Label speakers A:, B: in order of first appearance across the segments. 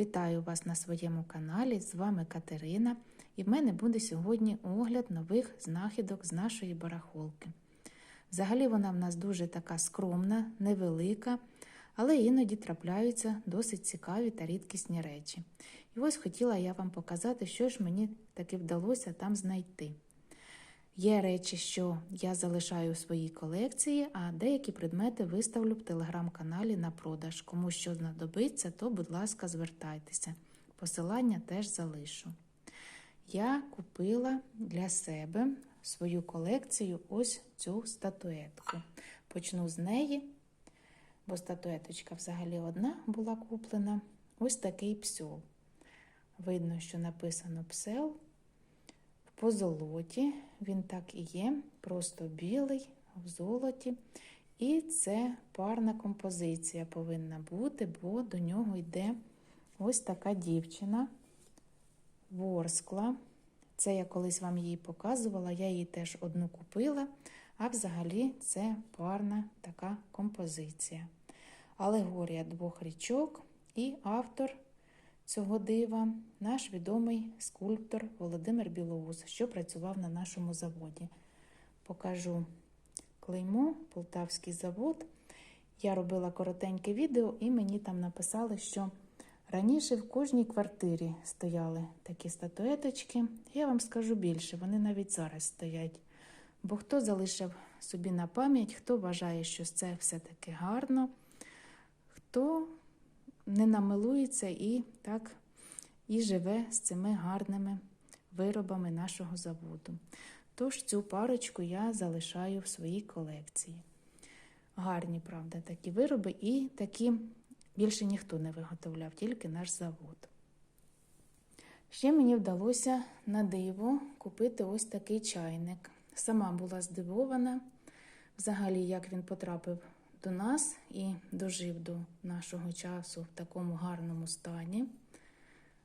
A: Вітаю вас на своєму каналі. З вами Катерина, і в мене буде сьогодні огляд нових знахідок з нашої барахолки. Взагалі вона в нас дуже така скромна, невелика, але іноді трапляються досить цікаві та рідкісні речі. І ось хотіла я вам показати, що ж мені таки вдалося там знайти. Є речі, що я залишаю у своїй колекції, а деякі предмети виставлю в телеграм-каналі на продаж. Кому що знадобиться, то, будь ласка, звертайтеся. Посилання теж залишу. Я купила для себе свою колекцію ось цю статуетку. Почну з неї, бо статуеточка взагалі одна була куплена. Ось такий псьол. Видно, що написано псел по золоті. Він так і є, просто білий в золоті. І це парна композиція повинна бути, бо до нього йде ось така дівчина ворскла. Це я колись вам її показувала, я її теж одну купила, а взагалі це парна така композиція. Алегорія двох річок і автор цього дива наш відомий скульптор Володимир Білоус, що працював на нашому заводі. Покажу клеймо, Полтавський завод. Я робила коротеньке відео, і мені там написали, що раніше в кожній квартирі стояли такі статуеточки. Я вам скажу більше, вони навіть зараз стоять. Бо хто залишив собі на пам'ять, хто вважає, що це все-таки гарно, хто не намилується і так і живе з цими гарними виробами нашого заводу. Тож цю парочку я залишаю в своїй колекції. Гарні, правда, такі вироби, і такі більше ніхто не виготовляв, тільки наш завод. Ще мені вдалося на диво купити ось такий чайник. Сама була здивована, взагалі, як він потрапив до нас і дожив до нашого часу в такому гарному стані.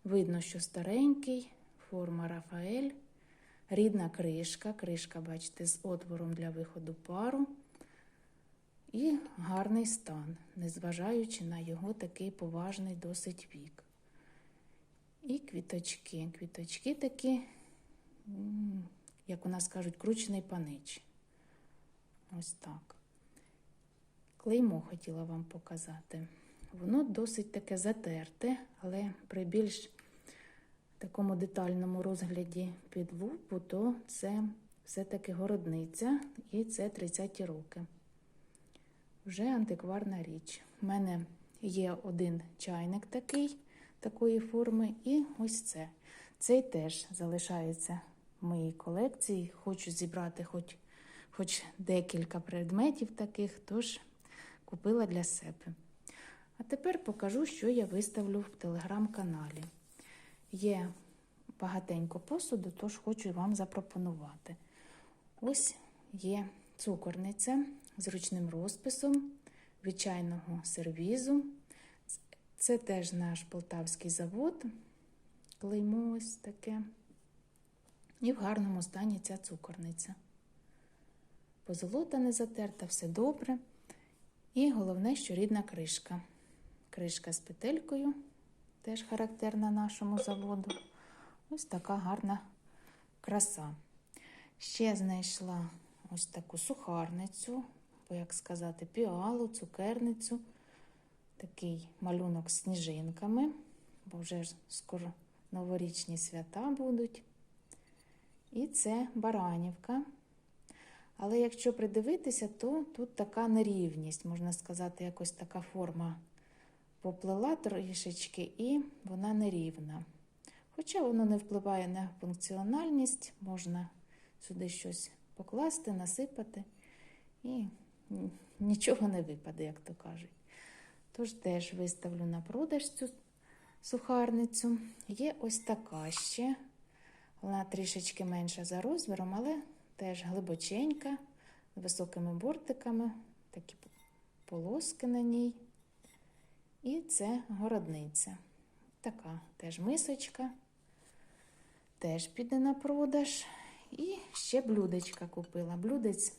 A: Видно, що старенький, форма Рафаель, рідна кришка. Кришка, бачите, з отвором для виходу пару. І гарний стан, незважаючи на його такий поважний досить вік. І квіточки. Квіточки такі, як у нас кажуть, кручений панич. Ось так. Клеймо хотіла вам показати. Воно досить таке затерте, але при більш такому детальному розгляді під лупу, то це все-таки городниця і це 30-ті роки. Вже антикварна річ. У мене є один чайник такий, такої форми, і ось це. Цей теж залишається в моїй колекції. Хочу зібрати хоч, хоч декілька предметів таких, тож купила для себе. А тепер покажу, що я виставлю в телеграм-каналі. Є багатенько посуду, тож хочу вам запропонувати. Ось є цукорниця з ручним розписом від сервізу. Це теж наш полтавський завод. Клеймо ось таке. І в гарному стані ця цукорниця. Позолота не затерта, все добре. І головне, що рідна кришка. Кришка з петелькою, теж характерна нашому заводу. Ось така гарна краса. Ще знайшла ось таку сухарницю, бо, як сказати, піалу, цукерницю, такий малюнок з сніжинками, бо вже ж скоро новорічні свята будуть. І це баранівка. Але якщо придивитися, то тут така нерівність, можна сказати, якось така форма поплила трішечки, і вона нерівна. Хоча воно не впливає на функціональність, можна сюди щось покласти, насипати, і нічого не випаде, як то кажуть. Тож теж виставлю на продаж цю сухарницю. Є ось така ще. Вона трішечки менша за розміром, але теж глибоченька, з високими бортиками, такі полоски на ній. І це городниця. Така теж мисочка, теж піде на продаж. І ще блюдечка купила. Блюдець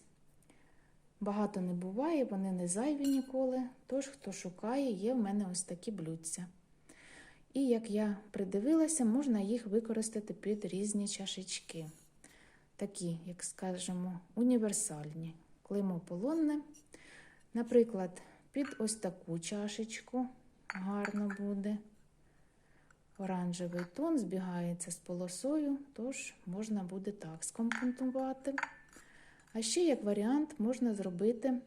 A: багато не буває, вони не зайві ніколи. Тож, хто шукає, є в мене ось такі блюдця. І як я придивилася, можна їх використати під різні чашечки. Такі, як скажемо, універсальні. Клеймо полонне. Наприклад, під ось таку чашечку гарно буде. Оранжевий тон збігається з полосою, тож можна буде так скомпонувати. А ще, як варіант, можна зробити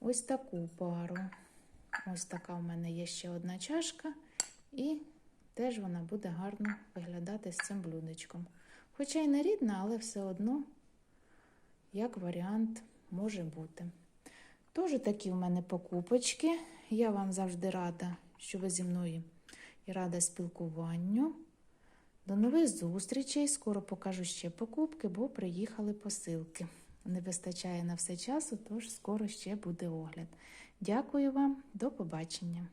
A: ось таку пару. Ось така в мене є ще одна чашка, і теж вона буде гарно виглядати з цим блюдечком. Хоча й не рідна, але все одно, як варіант, може бути. Тож такі в мене покупочки. Я вам завжди рада, що ви зі мною і рада спілкуванню. До нових зустрічей. Скоро покажу ще покупки, бо приїхали посилки. Не вистачає на все часу, тож скоро ще буде огляд. Дякую вам, до побачення.